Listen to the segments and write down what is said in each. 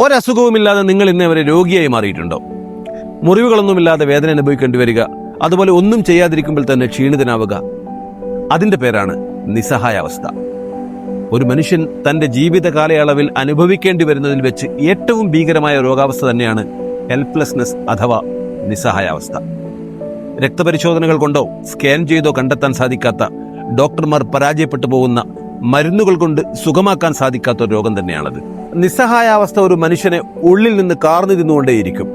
ഒരസുഖവുമില്ലാതെ നിങ്ങൾ ഇന്ന് വരെ രോഗിയായി മാറിയിട്ടുണ്ടോ? മുറിവുകളൊന്നുമില്ലാതെ വേദന അനുഭവിക്കേണ്ടി വരിക അതുപോലെ ഒന്നും ചെയ്യാതിരിക്കുമ്പോൾ തന്നെ ക്ഷീണിതനാവുക. അതിന്റെ പേരാണ് നിസ്സഹായാവസ്ഥ. ഒരു മനുഷ്യൻ തന്റെ ജീവിത കാലയളവിൽ അനുഭവിക്കേണ്ടി വരുന്നതിൽ വെച്ച് ഏറ്റവും ഭീകരമായ രോഗാവസ്ഥ തന്നെയാണ് ഹെൽപ്ലെസ്നെസ് അഥവാ നിസ്സഹായാവസ്ഥ. രക്തപരിശോധനകൾ കൊണ്ടോ സ്കാൻ ചെയ്തോ കണ്ടെത്താൻ സാധിക്കാത്ത ഡോക്ടർമാർ പരാജയപ്പെട്ടു പോകുന്ന മരുന്നുകൾ കൊണ്ട് സുഖമാക്കാൻ സാധിക്കാത്ത രോഗം തന്നെയാണത്. നിസ്സഹായാവസ്ഥ ഒരു മനുഷ്യനെ ഉള്ളിൽ നിന്ന് കാർന്നു തിന്നുകൊണ്ടേയിരിക്കും.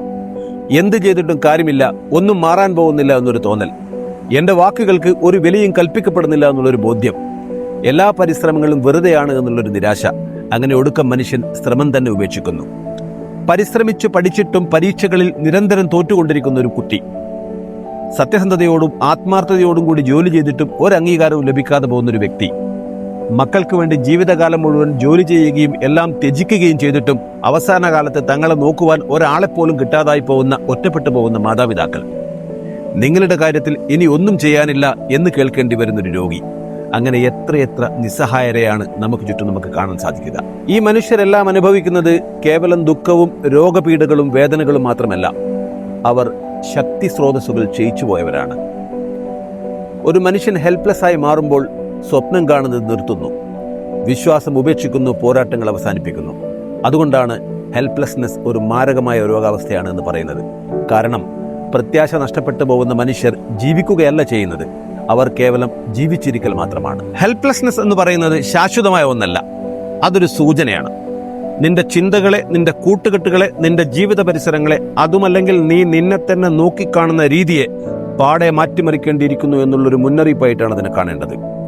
എന്ത് ചെയ്തിട്ടും കാര്യമില്ല ഒന്നും മാറാൻ പോകുന്നില്ല എന്നൊരു തോന്നൽ. എന്റെ വാക്കുകൾക്ക് ഒരു വിലയും കൽപ്പിക്കപ്പെടുന്നില്ല എന്നുള്ളൊരു ബോധ്യം. എല്ലാ പരിശ്രമങ്ങളും വെറുതെയാണ് എന്നുള്ളൊരു നിരാശ. അങ്ങനെ ഒടുക്കം മനുഷ്യൻ ശ്രമം തന്നെ ഉപേക്ഷിക്കുന്നു. പരിശ്രമിച്ചു പഠിച്ചിട്ടും പരീക്ഷകളിൽ നിരന്തരം തോറ്റുകൊണ്ടിരിക്കുന്ന ഒരു കുട്ടി. സത്യസന്ധതയോടും ആത്മാർത്ഥതയോടും കൂടി ജോലി ചെയ്തിട്ടും ഒരു അംഗീകാരവും ലഭിക്കാതെ പോകുന്ന ഒരു വ്യക്തി. മക്കൾക്ക് വേണ്ടി ജീവിതകാലം മുഴുവൻ ജോലി ചെയ്യുകയും എല്ലാം ത്യജിക്കുകയും ചെയ്തിട്ടും അവസാന കാലത്ത് തങ്ങളെ നോക്കുവാൻ ഒരാളെപ്പോലും കിട്ടാതായി പോകുന്ന ഒറ്റപ്പെട്ടു പോകുന്ന മാതാപിതാക്കൾ. നിങ്ങളുടെ കാര്യത്തിൽ ഇനി ഒന്നും ചെയ്യാനില്ല എന്ന് കേൾക്കേണ്ടി വരുന്നൊരു രോഗി. അങ്ങനെ എത്രയെത്ര നിസ്സഹായരെയാണ് നമുക്ക് ചുറ്റും നമുക്ക് കാണാൻ സാധിക്കുക. ഈ മനുഷ്യരെല്ലാം അനുഭവിക്കുന്നത് കേവലം ദുഃഖവും രോഗപീഠകളും വേദനകളും മാത്രമല്ല. അവർ ശക്തി സ്രോതസ്സുകൾ ക്ഷയിച്ചു പോയവരാണ്. ഒരു മനുഷ്യൻ ഹെൽപ്ലെസ് ആയി മാറുമ്പോൾ സ്വപ്നം കാണുന്നത് നിർത്തുന്നു. വിശ്വാസം ഉപേക്ഷിക്കുന്നു പോരാട്ടങ്ങൾ അവസാനിപ്പിക്കുന്നു. അതുകൊണ്ടാണ് ഹെൽപ്ലെസ്നെസ് ഒരു മാരകമായ രോഗാവസ്ഥയാണ് എന്ന് പറയുന്നത്. കാരണം പ്രത്യാശ നഷ്ടപ്പെട്ടു പോകുന്ന മനുഷ്യർ ജീവിക്കുകയല്ല ചെയ്യുന്നത്. അവർ കേവലം ജീവിച്ചിരിക്കൽ മാത്രമാണ്. ഹെൽപ്ലെസ്നെസ് എന്ന് പറയുന്നത് ശാശ്വതമായ ഒന്നല്ല. അതൊരു സൂചനയാണ്. നിന്റെ ചിന്തകളെ നിന്റെ കൂട്ടുകെട്ടുകളെ നിന്റെ ജീവിത പരിസരങ്ങളെ അതുമല്ലെങ്കിൽ നീ നിന്നെ തന്നെ നോക്കിക്കാണുന്ന രീതിയെ പാടെ മാറ്റിമറിക്കേണ്ടിയിരിക്കുന്നു എന്നുള്ളൊരു മുന്നറിയിപ്പായിട്ടാണ് അതിനെ കാണേണ്ടത്.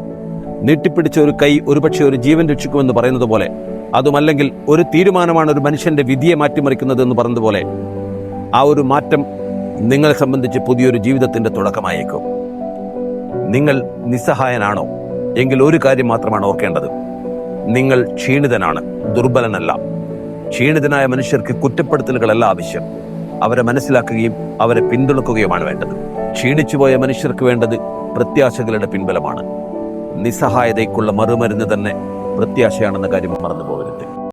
നീട്ടിപ്പിടിച്ച ഒരു കൈ ഒരുപക്ഷെ ഒരു ജീവൻ രക്ഷിക്കുമെന്ന് പറയുന്നത് പോലെ. അതുമല്ലെങ്കിൽ ഒരു തീരുമാനമാണ് ഒരു മനുഷ്യന്റെ വിധിയെ മാറ്റിമറിക്കുന്നത് എന്ന് പറഞ്ഞതുപോലെ ആ ഒരു മാറ്റം നിങ്ങളെ സംബന്ധിച്ച് പുതിയൊരു ജീവിതത്തിന്റെ തുടക്കമായേക്കും. നിങ്ങൾ നിസ്സഹായനാണോ? എങ്കിൽ ഒരു കാര്യം മാത്രമാണ് ഓർക്കേണ്ടത്. നിങ്ങൾ ക്ഷീണിതനാണ് ദുർബലനല്ല. ക്ഷീണിതനായ മനുഷ്യർക്ക് കുറ്റപ്പെടുത്തലുകളല്ല ആവശ്യം. അവരെ മനസ്സിലാക്കുകയും അവരെ പിന്തുണക്കുകയുമാണ് വേണ്ടത്. ക്ഷീണിച്ചുപോയ മനുഷ്യർക്ക് വേണ്ടത് പ്രത്യാശകളുടെ പിൻബലമാണ്. നിസ്സഹായതയ്ക്കുള്ള മറുമരുന്ന് തന്നെ പ്രത്യാശയാണെന്ന കാര്യം മറന്നു പോകരുത്